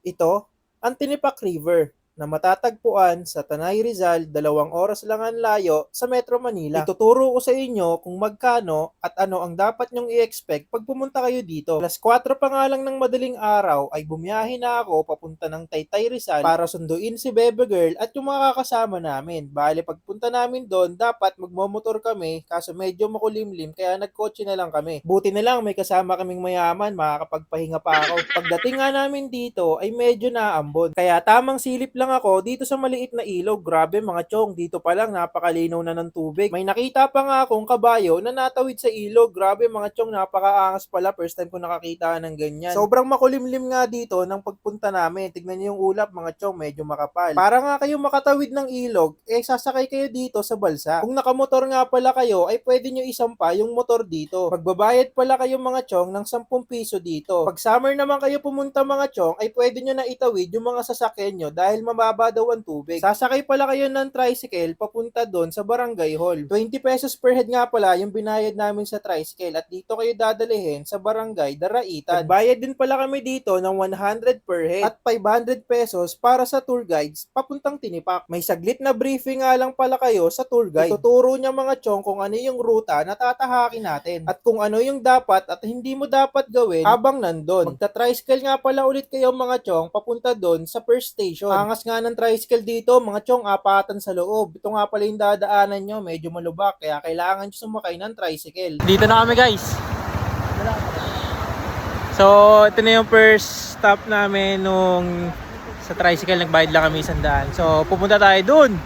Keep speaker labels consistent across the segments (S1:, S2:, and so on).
S1: Ito, ang Tinipak River na matatagpuan sa Tanay Rizal, dalawang oras lang ang layo sa Metro Manila. Ituturo ko sa inyo kung magkano at ano ang dapat nyong i-expect pag pumunta kayo dito. Alas 4 pa nga lang ng madaling araw ay bumiyahe na ako papunta ng Taytay Rizal para sunduin si Bebe Girl at yung mga kakasama namin. Bale, pagpunta namin doon, dapat magmomotor kami kaso medyo makulimlim kaya nagkotse na lang kami. Buti na lang may kasama kaming mayaman, makakapagpahinga pa ako. Pagdating nga namin dito ay medyo naambon. Kaya tamang silip lang ako dito sa maliit na ilog. Grabe mga chong, dito pa lang napakalinaw na ng tubig. May nakita pa nga akong kabayo na natawid sa ilog. Grabe mga chong, napakaangas pala. First time ko nakakita ng ganyan. Sobrang makulimlim nga dito ng pagpunta namin. Tignan niyo yung ulap mga chong, medyo makapal. Para nga kayo makatawid ng ilog, eh sasakay kayo dito sa balsa. Kung nakamotor nga pala kayo, ay pwede nyo isampa yung motor dito. Magbabayad pala kayo mga chong ng 10 piso dito. Pag summer naman kayo pumunta mga chong, ay pwede nyo na itawid yung mga sasakyan nyo dahil mababa daw ang tubig. Sasakay pala kayo ng tricycle papunta doon sa barangay hall. 20 pesos per head nga pala yung binayad namin sa tricycle at dito kayo dadalhin sa barangay Daraitan. Bayad din pala kami dito ng 100 per head at 500 pesos para sa tour guides papuntang Tinipak. May saglit na briefing nga lang pala kayo sa tour guide. Tuturo niya mga chong kung ano yung ruta na tatahakin natin at kung ano yung dapat at hindi mo dapat gawin habang nandun. Magta-tricycle nga pala ulit kayo mga chong papunta doon sa first station. Angas nga ng tricycle dito mga chong apatan sa loob. Ito nga pala yung dadaanan nyo medyo malubak kaya kailangan nyo sumakay ng tricycle.
S2: Dito na kami guys. So, ito na yung first stop namin nung sa tricycle nagbayad lang kami sandaan. So, pupunta tayo dun.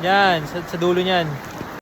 S2: Yan, sa, sa dulo niyan.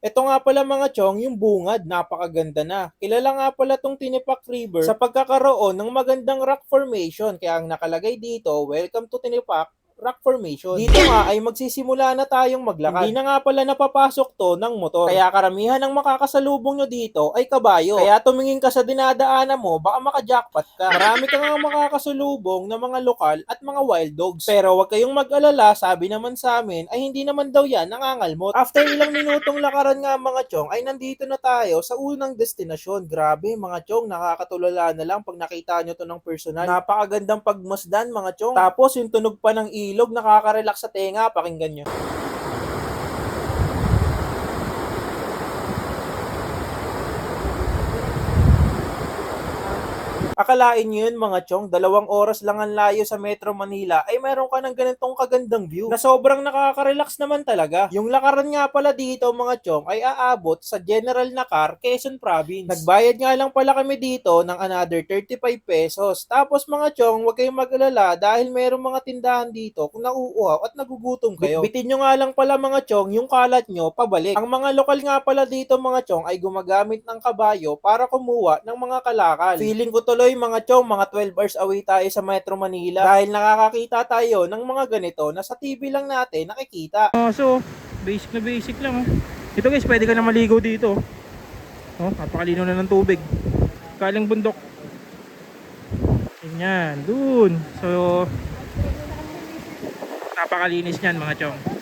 S1: Ito nga pala mga chong, yung bungad, napakaganda na. Kilala nga pala tong Tinipak River sa pagkakaroon ng magandang rock formation. Kaya ang nakalagay dito, welcome to Tinipak Rock Formation. Dito nga ay magsisimula na tayong maglakad. Hindi na nga pala napapasok to ng motor. Kaya karamihan ng makakasalubong nyo dito ay kabayo. Kaya tumingin ka sa dinadaanan mo, baka makajackpot ka. Marami ka nga makakasalubong na mga lokal at mga wild dogs. Pero wag kayong mag-alala, sabi naman sa amin, ay hindi naman daw yan nangangalmot. After ilang minutong lakaran nga mga chong, ay nandito na tayo sa unang destinasyon. Grabe mga chong, nakakatulala na lang pag nakita nyo to ng personal. Napakagandang pagmasdan mga chong. Tapos yung tunog pa ng ilog, nakaka-relax sa tenga, pakinggan nyo. Akalain nyo yun mga chong, dalawang oras lang ang layo sa Metro Manila ay meron ka ng ganitong kagandang view na sobrang nakaka-relax naman talaga. Yung lakaran nga pala dito mga chong ay aabot sa General Nakar, Quezon Province. Nagbayad nga lang pala kami dito ng another 35 pesos. Tapos mga chong, huwag kayong mag-alala dahil merong mga tindahan dito kung nauuhaw at nagugutom kayo. Bitin nyo nga lang pala mga chong yung kalat nyo pabalik. Ang mga lokal nga pala dito mga chong ay gumagamit ng kabayo para kumuha ng mga kalakal. Feeling ko tuloy mga chong, mga 12 hours away tayo sa Metro Manila dahil nakakakita tayo ng mga ganito na sa TV lang natin nakikita.
S2: Oh, so, basic na basic lang. Oh. Ito guys, pwede ka na maligo dito. Oh, napakalino na ng tubig. Kaling bundok. Ganyan, dun. So, napakalinis niyan mga chong.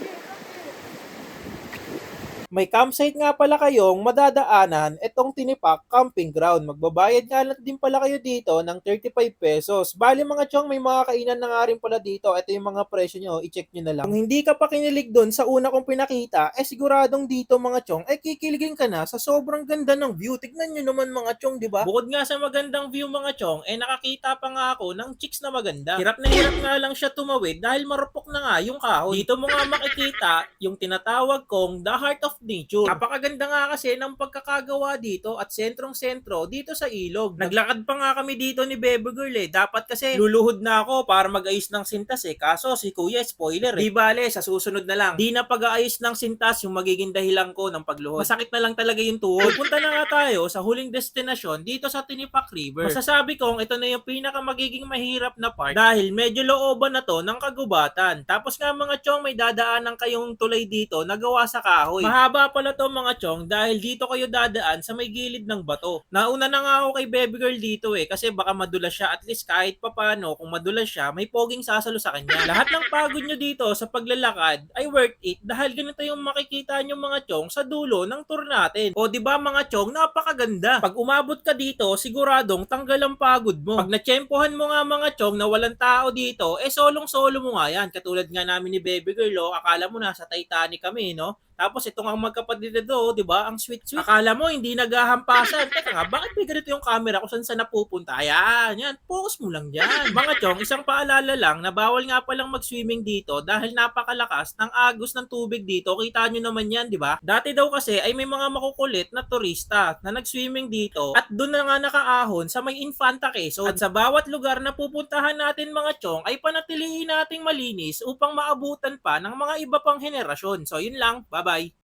S1: May campsite nga pala kayong madadaanan itong Tinipak Camping Ground. Magbabayad nga lang din pala kayo dito ng 35 pesos. Bali mga chong, may mga kainan na nga rin pala dito. Ito yung mga presyo nyo, i-check nyo na lang. Kung hindi ka pa kinilig doon sa una kong pinakita, eh siguradong dito mga chong, eh kikiligin ka na sa sobrang ganda ng view. Tignan nyo naman mga chong, di ba? Bukod nga sa magandang view mga chong, eh nakakita pa nga ako ng chicks na maganda. Hirap na hirap nga lang siya tumawid dahil marupok na nga yung kahoy. Dito mo nga makikita yung tinatawag kong the heart of nature. Napakaganda nga kasi ng pagkakagawa dito at sentrong-sentro dito sa ilog. Naglakad pa nga kami dito ni Bebe Girl eh. Dapat kasi luluhod na ako para mag-ayos ng sintas eh. Kaso si Kuya spoiler eh. Di bale, sa susunod na lang. Di na pag-aayos ng sintas yung magiging dahilan ko ng pagluhod. Masakit na lang talaga yung tuhod. Punta na nga tayo sa huling destinasyon dito sa Tinipak River. Masasabi kong ito na yung pinaka magiging mahirap na part dahil medyo looban na to ng kagubatan. Tapos nga mga chong may dadaanan kayong tulay dito na gawa sa kahoy. Mahaba Mahaba pala to mga chong dahil dito kayo dadaan sa may gilid ng bato. Nauna na nga ako kay baby girl dito eh kasi baka madulas siya at least kahit papano kung madulas siya may poging sasalo sa kanya. Lahat ng pagod nyo dito sa paglalakad ay worth it dahil ganito yung makikita nyo mga chong sa dulo ng tour natin. O di ba mga chong napakaganda. Pag umabot ka dito siguradong tanggal ang pagod mo. Pag natsyempohan mo nga mga chong na walang tao dito eh solong solo mo nga yan. Katulad nga namin ni baby girl oh, akala mo nasa Titanic kami no? Tapos ito nga magkapatid na to, di ba? Ang sweet-sweet. Akala mo hindi naghahampasan. Teka nga, bakit may ganito yung camera kung saan saan napupunta? Ayan, yan. Focus mo lang dyan. Mga chong, isang paalala lang na bawal nga palang mag-swimming dito dahil napakalakas ng agos ng tubig dito. Kita nyo naman yan, di ba? Dati daw kasi ay may mga makukulit na turista na nag-swimming dito at doon na nga nakaahon sa may Infanta Quezon. At sa bawat lugar na pupuntahan natin mga chong ay panatilihin nating malinis upang maabutan pa ng mga iba pang henerasyon. So yun lang. Bye-bye.